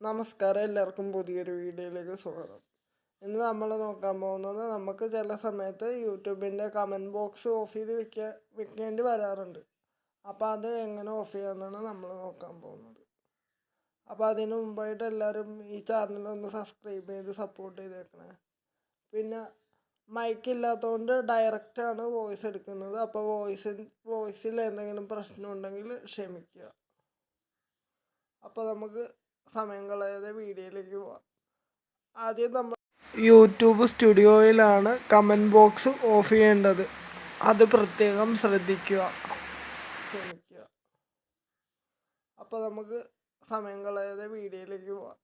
നമസ്കാരം എല്ലാവർക്കും പുതിയൊരു വീഡിയോയിലേക്ക് സ്വാഗതം. ഇന്ന് നമ്മൾ നോക്കാൻ പോകുന്നത് നമുക്ക് ചില സമയത്ത് യൂട്യൂബിന്റെ കമന്റ് ബോക്സ് ഓഫ് ചെയ്ത് വെക്ക വെക്കേണ്ടി വരാറുണ്ട്. അപ്പോൾ അത് എങ്ങനെ ഓഫ് ചെയ്യാമെന്നാണ് നമ്മൾ നോക്കാൻ പോകുന്നത്. അപ്പോൾ അതിന് മുമ്പായിട്ട് എല്ലാവരും ഈ ചാനലൊന്ന് സബ്സ്ക്രൈബ് ചെയ്ത് സപ്പോർട്ട് ചെയ്തേക്കണേ. പിന്നെ മൈക്ക് ഇല്ലാത്തതുകൊണ്ട് ഡയറക്റ്റാണ് വോയിസ് എടുക്കുന്നത്. അപ്പോൾ വോയിസിൽ വോയിസിൽ എന്തെങ്കിലും പ്രശ്നമുണ്ടെങ്കിൽ ക്ഷമിക്കുക. അപ്പോൾ നമുക്ക് സമയം കളയാതെ വീഡിയോയിലേക്ക് പോവാം. ആദ്യം നമ്മൾ യൂട്യൂബ് സ്റ്റുഡിയോയിലാണ് കമന്റ് ബോക്സ് ഓഫ് ചെയ്യേണ്ടത്. അത് പ്രത്യേകം ശ്രദ്ധിക്കുക. ശ്രമിക്കുക അപ്പോൾ നമുക്ക് സമയം കളയാതെ വീഡിയോയിലേക്ക് പോവാം.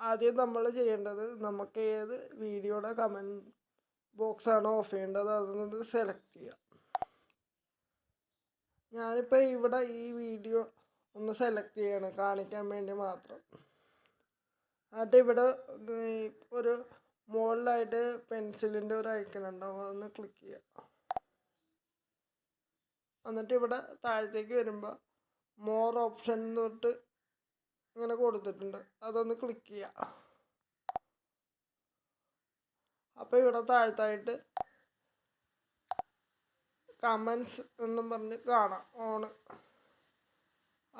ആദ്യം നമ്മൾ ചെയ്യേണ്ടത് നമുക്ക് ഏത് വീഡിയോയുടെ കമന്റ് ബോക്സ് ആണോ ഓഫ് ചെയ്യേണ്ടത് അതൊന്ന് സെലക്ട് ചെയ്യാം. ഞാനിപ്പോൾ ഇവിടെ ഈ വീഡിയോ ഒന്ന് സെലക്ട് ചെയ്യണം കാണിക്കാൻ വേണ്ടി മാത്രം. എന്നിട്ട് ഇവിടെ ഒരു മുകളിലായിട്ട് പെൻസിലിന്റെ ഒരു ഐക്കൺ ഉണ്ടാവും അതൊന്ന് ക്ലിക്ക് ചെയ്യുക എന്നിട്ട് ഇവിടെ താഴത്തേക്ക് വരുമ്പോൾ മോർ ഓപ്ഷൻ തൊട്ട് ഇങ്ങനെ കൊടുത്തിട്ടുണ്ട് അതൊന്ന് ക്ലിക്ക് ചെയ്യുക അപ്പോൾ ഇവിടെ താഴത്തായിട്ട് കമൻസ് എന്നും പറഞ്ഞ് കാണാം ഓണ്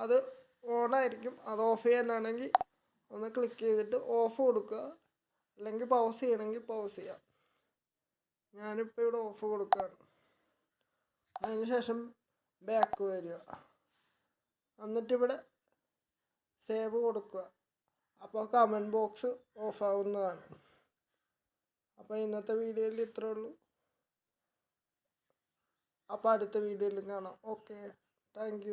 അത് ഓണായിരിക്കും. അത് ഓഫ് ചെയ്യാനാണെങ്കിൽ ഒന്ന് ക്ലിക്ക് ചെയ്തിട്ട് ഓഫ് കൊടുക്കുക. അല്ലെങ്കിൽ പൗസ് ചെയ്യണമെങ്കിൽ പൗസ് ചെയ്യാം. ഞാനിപ്പോൾ ഇവിടെ ഓഫ് കൊടുക്കുകയാണ്. അതിന് ശേഷം ബാക്ക് വരിക. എന്നിട്ടിവിടെ സേവ് കൊടുക്കുക. അപ്പോൾ കമന്റ് ബോക്സ് ഓഫ് ആവുന്നതാണ്. അപ്പോൾ ഇന്നത്തെ വീഡിയോയിൽ ഇത്രേ ഉള്ളൂ. അപ്പോൾ അടുത്ത വീഡിയോയിൽ കാണാം. Okay thank